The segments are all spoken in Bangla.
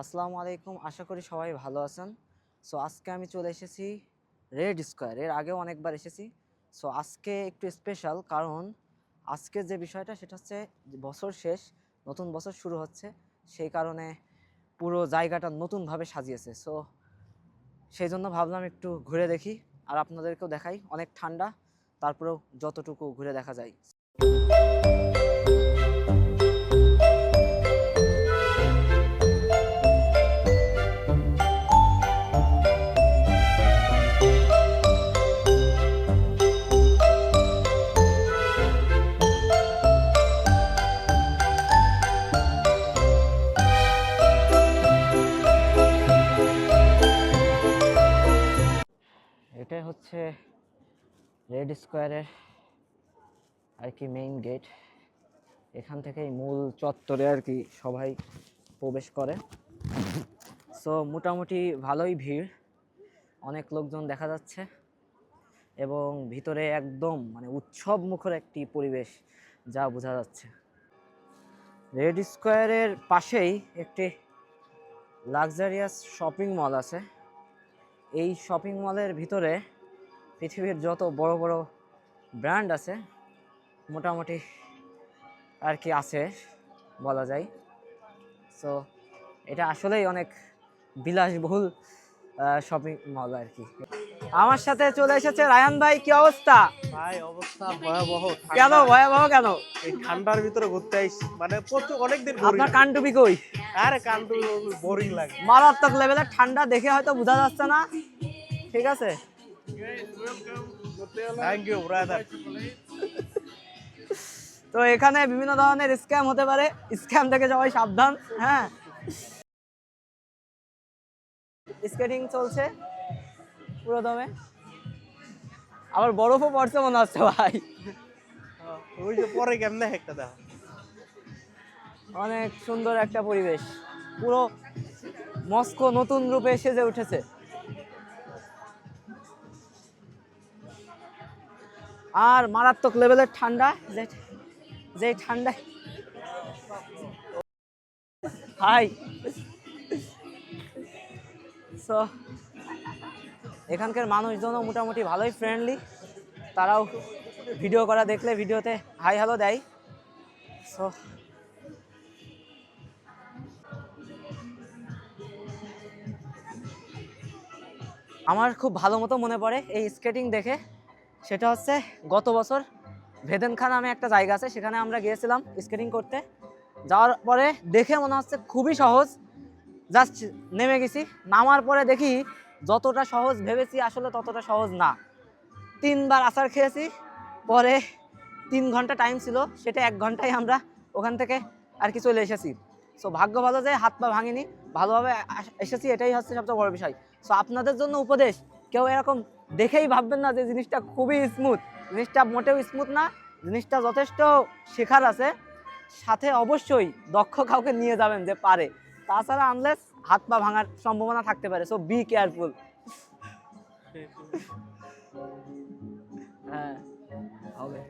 আসসালামু আলাইকুম। আশা করি সবাই ভালো আছেন। সো আজকে আমি চলে এসেছি রেড স্কোয়ার এর আগেও অনেকবার এসেছি। সো আজকে একটু স্পেশাল কারণ আজকে যে বিষয়টা সেটা হচ্ছে বছর শেষ, নতুন বছর শুরু হচ্ছে। সেই কারণে পুরো জায়গাটা নতুনভাবে সাজিয়েছে। সো সেই জন্য ভাবলাম একটু ঘুরে দেখি আর আপনাদেরকেও দেখাই। অনেক ঠান্ডা, তারপরেও যতটুকু ঘুরে দেখা যায়। হচ্ছে রেড স্কোয়ারের আর কি মেইন গেট এখান থেকেই মূল চত্বরে আর কি সবাই প্রবেশ করে। সো মোটামুটি ভালোই ভিড়। অনেক লোকজন দেখা যাচ্ছে। এবং ভিতরে একদম মানে উৎসব মুখর একটি পরিবেশ যা বোঝা যাচ্ছে। রেড স্কোয়ারের পাশেই একটি লাক্সারিয়াস শপিং মল আছে। এই শপিং মলের ভিতরে পৃথিবীর যত বড় বড় ব্র্যান্ড আছে মোটামুটি আর কি আছে বলা যায়। সো এটা আসলেই অনেক বিলাসবহুল শপিং মল আর কি। আমার সাথে চলে এসেছে রায়ান ভাই কি অবস্থা? ভাই অবস্থা ভয়াবহ কেন ভয়াবহ কেন? এই ঠান্ডার ভিতরে ঘুরতে আইস। মানে প্রচুর অনেকদিন আপনার কানটুপি কই? আরে কান্টু বোরিং লাগে। মারাত্মক লেভেলের ঠান্ডা দেখে হয়তো বোঝা যাচ্ছে না। ঠিক আছে? থ্যাংক ইউ ব্রাদার তো এখানে বিভিন্ন ধরনের স্ক্যাম হতে পারে। স্ক্যাম থেকে সবাই সাবধান হ্যাঁ। স্কেটিং চলছে পুরো দমে আবার বরফও পড়ছে মনে হচ্ছে ভাই। ওই যে পরে কেমনে একটা দেখা। অনেক সুন্দর একটা পরিবেশ। পুরো মস্কো নতুন রূপে সেজে উঠেছে। আর মারাত্মক লেভেলের ঠান্ডা, যে যে ঠান্ডায় হাই। সো এখানকার মানুষজনও মোটামুটি ভালোই ফ্রেন্ডলি তারাও ভিডিও করা দেখলে ভিডিওতে হাই হ্যালো দেয়। সো আমার খুব ভালো মতো মনে পড়ে এই স্কেটিং দেখে। সেটা হচ্ছে গত বছর ভেদেনখা নামে একটা জায়গা আছে, সেখানে আমরা গিয়েছিলাম স্কেটিং করতে। যাওয়ার পরে দেখে মনে হচ্ছে খুবই সহজ। জাস্ট নেমে গেছি, নামার পরে দেখি যতটা সহজ ভেবেছি আসলে ততটা সহজ না। তিনবার আচার খেয়েছি, পরে তিন ঘণ্টা টাইম ছিল, সেটা এক ঘন্টায় আমরা ওখান থেকে আর কি চলে এসেছি। সো ভাগ্য ভালো যে হাত পা ভাঙিনি, ভালোভাবে এসেছি, এটাই হচ্ছে সবচেয়ে বড় বিষয়। সো আপনাদের জন্য উপদেশ, কেউ এরকম দেখেই ভাববেন না যে জিনিসটা খুবই স্মুথ জিনিসটা মোটেও স্মুথ না, জিনিসটা যথেষ্ট শেখার আছে। সাথে অবশ্যই দক্ষ কাউকে নিয়ে যাবেন যে পারে। তাছাড়া আনলেস হাত পা ভাঙার সম্ভাবনা থাকতে পারে সো বি কেয়ারফুল হ্যাঁ হবে।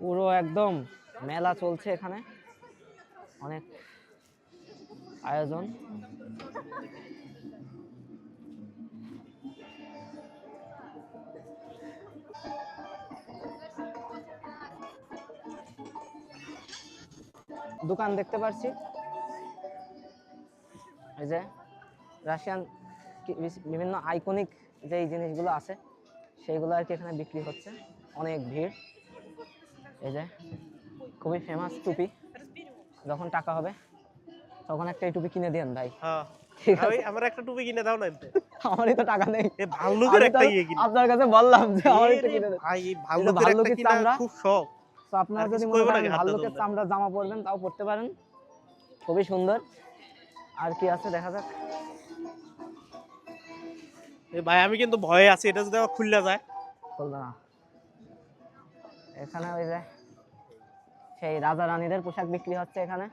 পুরো একদম মেলা চলছে এখানে। অনেক আয়োজন? দোকান দেখতে পাচ্ছি এই যে রাশিয়ান বিভিন্ন আইকনিক যেই জিনিসগুলো আছে, সেইগুলো আর কি এখানে বিক্রি হচ্ছে। অনেক ভিড়। এই যে খুবই ফেমাস টুপি। যখন টাকা হবে তখন একটা টুপি কিনে দেন ভাই। হ্যাঁ। ঠিক আছে। ভাই আমার একটা টুপি কিনে দাও না আমারই তো টাকা নেই। ভাল্লুকের একটা ইয়ে কিনে। আপনার কাছে বললাম যে আমার এ কিনে দেন। ভাই ভাল্লুকের একটা কিনা খুব শখ। তো আপনারা আর যদি মনে করেন ভাল্লুকের চামড়া জামা পরবেন তাও পরতে পারেন। খুবই সুন্দর। আর কি আছে দেখা যাক। এ ভাই আমি কিন্তু ভয়ে আছি এটা যদি আমার খুললা যায়। না। এখানে ওই যে সেই রাজা রানীদের পোশাক বিক্রি হচ্ছে এখানে।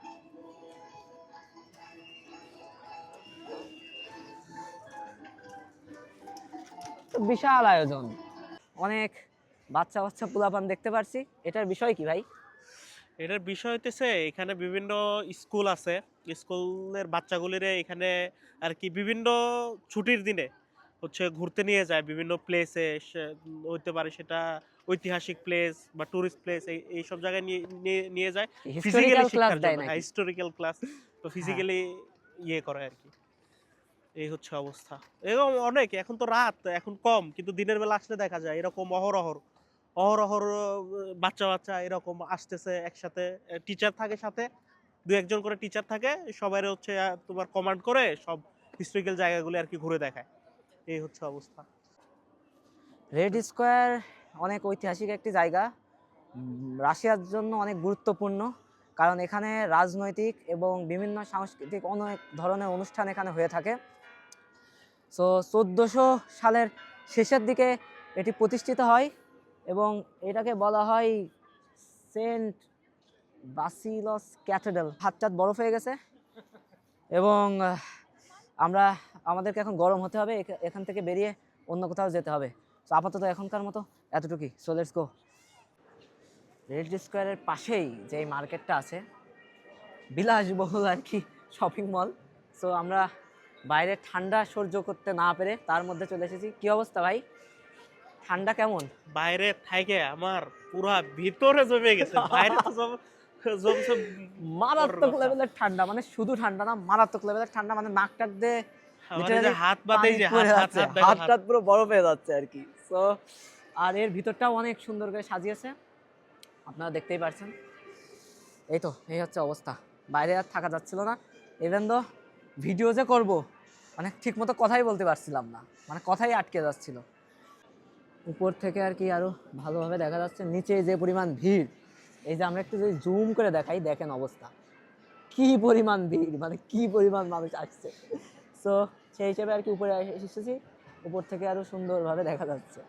বিশাল আয়োজন। অনেক বাচ্চা বাচ্চা পোলাপান দেখতে পারছি। এটার বিষয় কি ভাই? এটার বিষয় হইতেছে এখানে বিভিন্ন স্কুল আছে। স্কুলের বাচ্চাগুলিরে এখানে আর কি বিভিন্ন ছুটির দিনে হচ্ছে ঘুরতে নিয়ে যায় বিভিন্ন প্লেসে হইতে পারে সেটা ঐতিহাসিক প্লেস বা টুরিস্ট প্লেস এই সব জায়গায় নিয়ে যায়। নাকি? হিস্টোরিক্যাল ক্লাস তো ফিজিক্যালি ইয়ে করে আর কি। এই হচ্ছে অবস্থা। এরকম অনেক, এখন তো রাত, এখন কম, কিন্তু দিনের বেলা আসলে দেখা যায় এরকম অহরহর অহরহর বাচ্চা বাচ্চা এরকম আসতেছে একসাথে টিচার থাকে সাথে, দু একজন করে টিচার থাকে, সবাই হচ্ছে তোমার কমান্ড করে সব হিস্টোরিক্যাল জায়গাগুলো আর কি ঘুরে দেখায়। এই হচ্ছে অবস্থা। রেড স্কোয়ার অনেক ঐতিহাসিক একটি জায়গা। রাশিয়ার জন্য অনেক গুরুত্বপূর্ণ, কারণ এখানে রাজনৈতিক এবং বিভিন্ন সাংস্কৃতিক অনেক ধরনের অনুষ্ঠান এখানে হয়ে থাকে। সো চোদ্দোশো সালের শেষের দিকে এটি প্রতিষ্ঠিত হয় এবং এটাকে বলা হয় সেন্ট বাসিলস ক্যাথেড্রাল। হাতটাত বরফ হয়ে গেছে এবং আমরা, আমাদেরকে এখন গরম হতে হবে, এখা- এখান থেকে বেরিয়ে অন্য কোথাও যেতে হবে। তো আপাতত এখনকার মতো এতটুকুই। সো লেটস গো রেড স্কোয়ারের পাশেই যে মার্কেটটা আছে, বিলাসবহুল আর কি শপিং মল সো আমরা বাইরে ঠান্ডা সহ্য করতে না পেরে তার মধ্যে চলে এসেছি। কি অবস্থা ভাই? ঠান্ডা কেমন? বাইরে থাকে আমার পুরা ভিতরে জমে গেছে। বাইরে তো জম- জমছে মারাত্মক লেভেলের ঠান্ডা মানে শুধু ঠান্ডা না মারাত্মক লেভেলের ঠান্ডা মানে নাক টাক দিয়ে আমার এই যে literally হাত হাত। টাত পুরো বরফ হয়ে যাচ্ছে আর কি। সো আর এর ভিতরটাও অনেক সুন্দর করে সাজিয়েছে। আপনারা দেখতেই পারছেন। এই তো এই হচ্ছে অবস্থা। বাইরে আর থাকা যাচ্ছিল না। ইভেন তো ভিডিও যে করব মানে ঠিক মতো কথাই বলতে পারছিলাম না। মানে কথাই আটকে যাচ্ছিল। উপর থেকে আর কি আরও ভালোভাবে দেখা যাচ্ছে, নিচে যে পরিমাণ ভিড়, এই যে আমরা একটু যদি জুম করে দেখাই, দেখেন অবস্থা। কি পরিমাণ ভিড় মানে কি পরিমাণ মানুষ আসছে। সো সেই হিসেবে আর কি উপরে এসে- এসেছি, উপর থেকে আরও সুন্দরভাবে দেখা যাচ্ছে।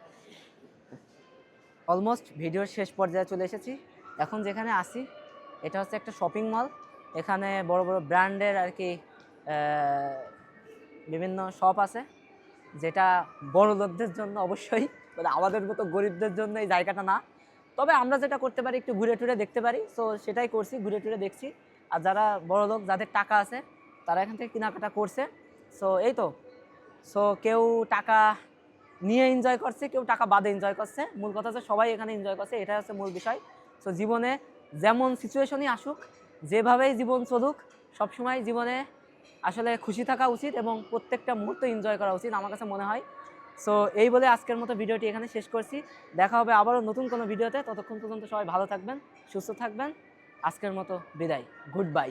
অলমোস্ট ভিডিওর শেষ পর্যায়ে চলে এসেছি। এখন যেখানে আসি এটা হচ্ছে একটা শপিং মল এখানে বড় বড় ব্র্যান্ডের আর কি বিভিন্ন শপ আছে যেটা বড় লোকদের জন্য অবশ্যই মানে আমাদের মতো গরিবদের জন্য এই জায়গাটা না। তবে আমরা যেটা করতে পারি, একটু ঘুরে টুরে দেখতে পারি। সো সেটাই করছি, ঘুরে টুরে দেখছি। আর যারা বড় লোক যাদের টাকা আছে, তারা এখান থেকে কেনাকাটা করছে। সো এই তো। সো কেউ টাকা নিয়ে এনজয় করছে, কেউ টাকা বাদে এনজয় করছে। মূল কথা হচ্ছে সবাই এখানে এনজয় করছে এটা হচ্ছে মূল বিষয়। সো জীবনে যেমন সিচুয়েশনই আসুক, যেভাবেই জীবন চলুক, সবসময় জীবনে আসলে খুশি থাকা উচিত এবং প্রত্যেকটা মুহূর্ত এনজয় করা উচিত আমার কাছে মনে হয়। সো এই বলে আজকের মতো ভিডিওটি এখানে শেষ করছি। দেখা হবে আবারও নতুন কোনো ভিডিওতে। ততক্ষণ পর্যন্ত সবাই ভালো থাকবেন, সুস্থ থাকবেন। আজকের মতো বিদায়। Good bye